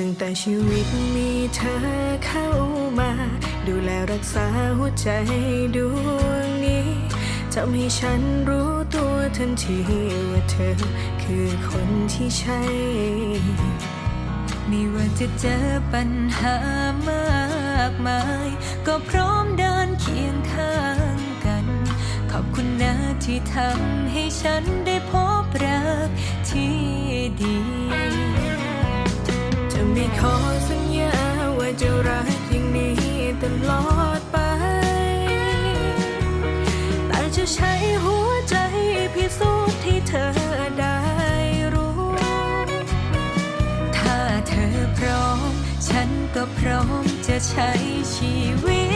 ตั้งแต่ชีวิตมีเธอเข้ามา ดูแลรักษาหัวใจดวงนี้ทำให้ฉันรู้ตัวทันทีว่าเธอคือคนที่ใช่ ไม่ว่าจะเจอปัญหามากมาย ก็พร้อมเดินเคียงข้างกัน ขอบคุณนะที่ทำให้ฉันได้พบรักที่ดี ตลอดไป แต่จะใช้หัวใจพิสูจน์ที่เธอได้รู้ ถ้าเธอพร้อม ฉันก็พร้อมจะใช้ชีวิต